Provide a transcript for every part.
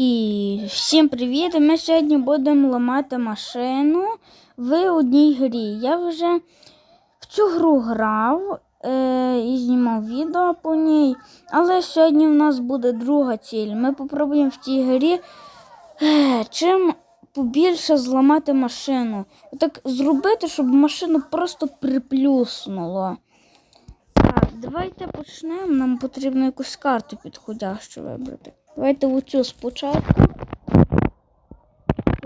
І всім привіт! Ми сьогодні будемо ламати машину в одній грі. Я вже в цю гру грав е, і знімав відео по ній. Але сьогодні в нас буде друга ціль. Ми попробуємо в цій грі е, чим побільше зламати машину. Так зробити, щоб машину просто приплюснуло. Так, давайте почнемо. Нам потрібно якусь карту підходящу вибрати. Давайте оцю спочатку.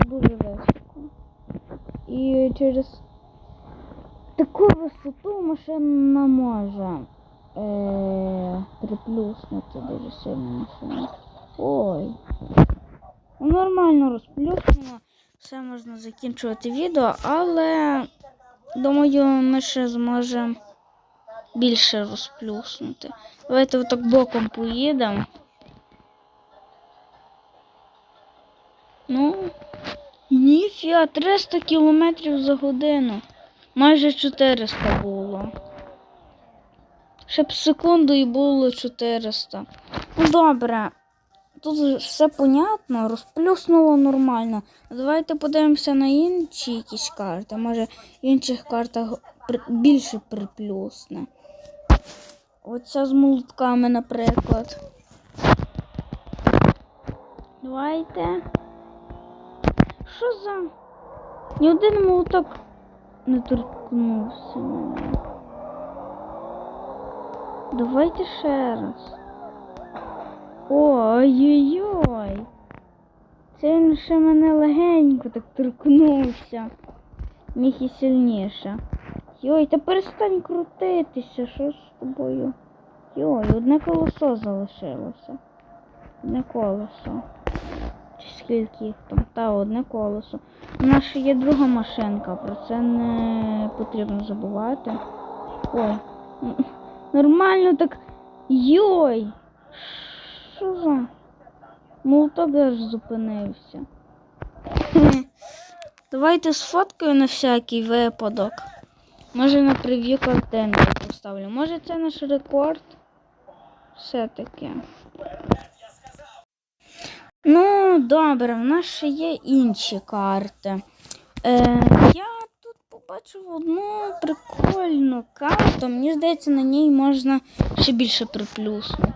Дуже високо. І через таку висоту машина може е- приплюснути дуже сильно машину. Ой. Нормально розплюснуло. Все можна закінчувати відео, але думаю, ми ще зможемо більше розплюснути. Давайте отак боком поїдемо. Ну, ніфіга, 300 кілометрів за годину. Майже 400 було. Ще б секунду і було 400. Ну добре. Тут все понятно, розплюснуло нормально. Давайте подивимося на інші якісь карти. Може в інших картах більше приплюсне. Оця з молотками, наприклад. Давайте. Що за? Ні один молоток не торкнувся. Давайте ще раз. Ой-ой-ой. Це він ще мене легенько так торкнувся. Міг і сильніше. Йой, та перестань крутитися, що з тобою? Йой, одне колесо залишилося. Одне колесо. Скільки їх там? Та одне колесо. У нас ще є друга машинка, про це не потрібно забувати. Ой. Нормально так. Йой! Що за? Молоток аж зупинився. Давайте сфоткаю на всякий випадок. Може на прев'ю картинку поставлю. Може це наш рекорд? Все-таки. Ну, добре, в нас ще є інші карти. Е, я тут побачив одну прикольну карту. Мені здається, на ній можна ще більше приплюснути.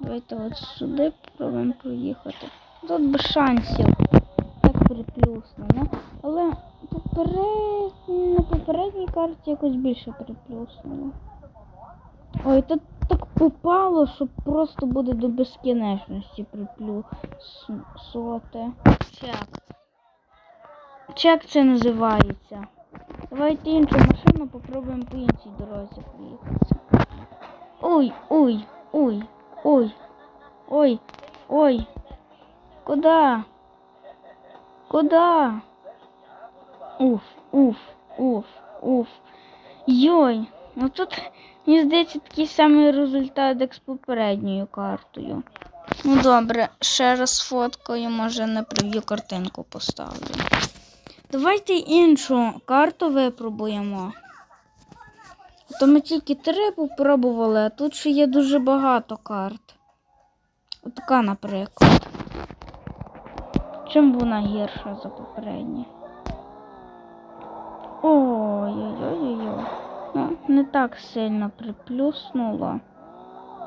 Давайте от сюди спробуємо проїхати. Тут без шансів. Так приплюснено. Але поперед... на попередній карті якось більше приплюснуло. Ой, тут попало, що просто буде до безкінечності приплюсувати. Чек. Чек це називається. Давайте іншу машину попробуємо по іншій дорозі поїхати. Ой, ой, ой, ой, ой, ой. Куда? Куда? Уф, уф, уф, уф. Йой, ну тут, мені здається, такий самий результат, як з попередньою картою. Ну добре, ще раз фоткаю, може на прев'ю картинку поставлю. Давайте іншу карту випробуємо. То ми тільки три попробували, а тут ще є дуже багато карт. Отака, наприклад. Чим вона гірша за попередні? Ой-ой-ой-ой. Не так сильно приплюснуло.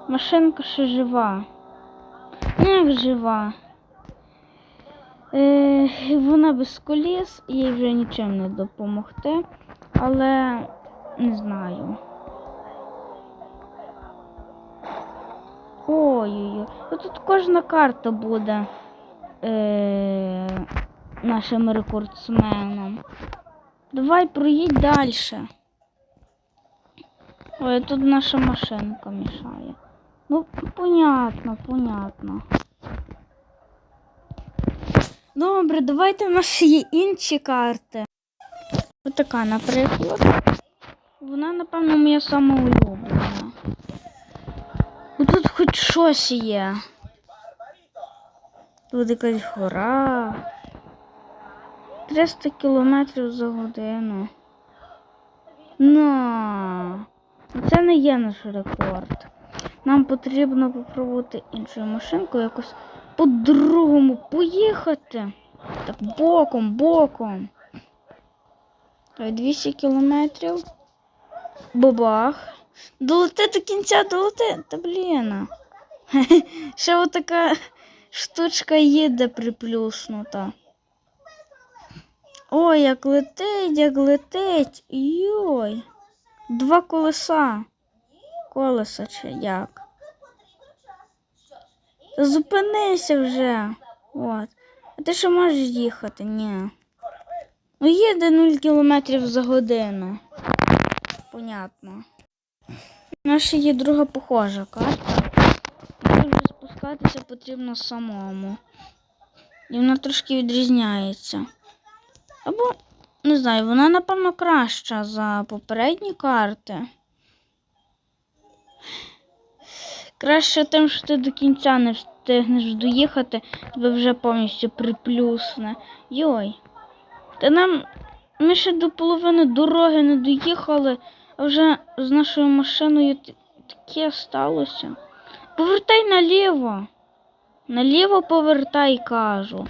Машинка ще жива. Ну, як жива. Е, вона без коліс, їй вже нічим не допомогти, але не знаю. Ой-ой-ой. Тут кожна карта буде е, нашим рекордсменом. Давай проїдь далі. Ой, тут наша машинка мішає. Ну, понятно, понятно. Добре, давайте в нас є інші карти. Ось така, наприклад. Вона, напевно, моя сама улюблена. Тут хоч щось є. Тут якась гора. 300 кілометрів за годину. На. Це не є наш рекорд. Нам потрібно попробувати іншу машинку, якось по-другому поїхати. Так, боком, боком. Так, 200 кілометрів. Бабах. Долети до кінця, долети. Та блін. Ще отака штучка їде приплюснута. Ой, як летить, як летить. Йой. Два колеса. Колеса чи як? Зупинися вже. От. А ти що можеш їхати? Ні. Ну, їде 0 кілометрів за годину. Понятно. Ще є друга похожа карта. Вже спускатися потрібно самому. І вона трошки відрізняється. Або, не знаю, вона, напевно, краща за попередні карти. Краще тим, що ти до кінця не встигнеш доїхати, тебе вже повністю приплюсне. Йой. Та нам ми ще до половини дороги не доїхали, а вже з нашою машиною таке сталося. Повертай наліво. Наліво повертай, кажу.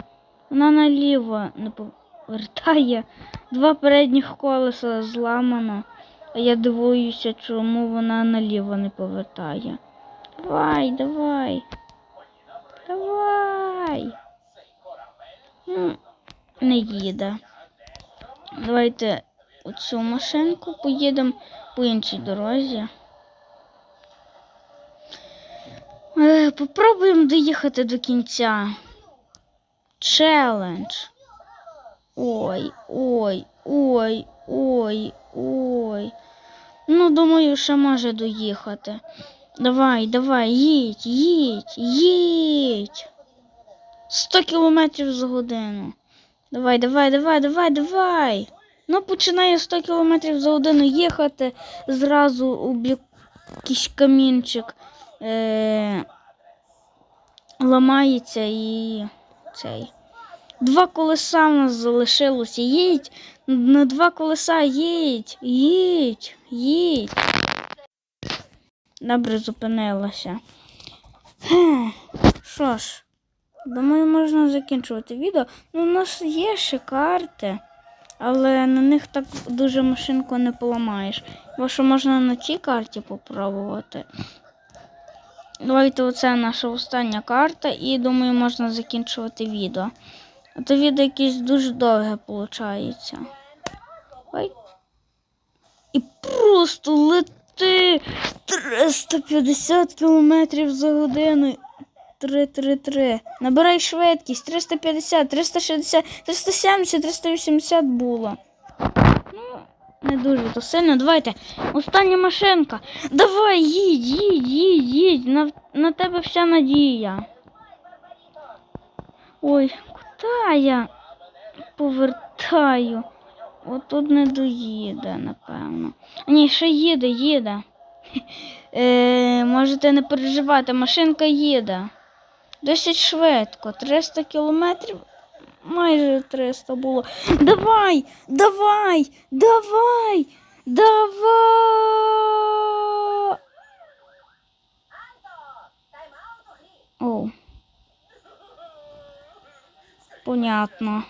Вона наліво не повертає. Два передніх колеса зламано. А я дивуюся, чому вона наліво не повертає. Давай, давай. Давай. Ну, не їде. Давайте оцю машинку поїдемо по іншій дорозі. Е, Попробуємо доїхати до кінця. Челендж. Ой, ой, ой, ой, ой. Ну, думаю, ще може доїхати. Давай, давай, їдь, їдь, їдь. 100 кілометрів за годину. Давай, давай, давай, давай, давай. Ну, починає 100 кілометрів за годину їхати зразу у якийсь камінчик. Е- ламається і цей. Два колеса в нас залишилося. Їдь. На два колеса їдь, їдь, їдь. Добре зупинилася. Що ж, думаю, можна закінчувати відео. Ну, у нас є ще карти, але на них так дуже машинку не поламаєш. Бо що можна на цій карті попробувати. Давайте оце наша остання карта, і думаю, можна закінчувати відео. А то відео якесь дуже довге виходить. Ой. І просто лети 350 км за годину. 3-3-3. Набирай швидкість 350, 360, 370, 380 було. Ну, не дуже то сильно. Давайте. Остання машинка. Давай, їдь, їдь, їдь, їдь. На, на тебе вся надія. Ой, куди я повертаю? Отут не доїде, напевно. А, Ні, ще їде, їде. Е, можете не переживати, машинка їде. Досить швидко. 300 кілометрів. Майже 300 було. Давай! Давай! Давай! Давай! О. Понятно.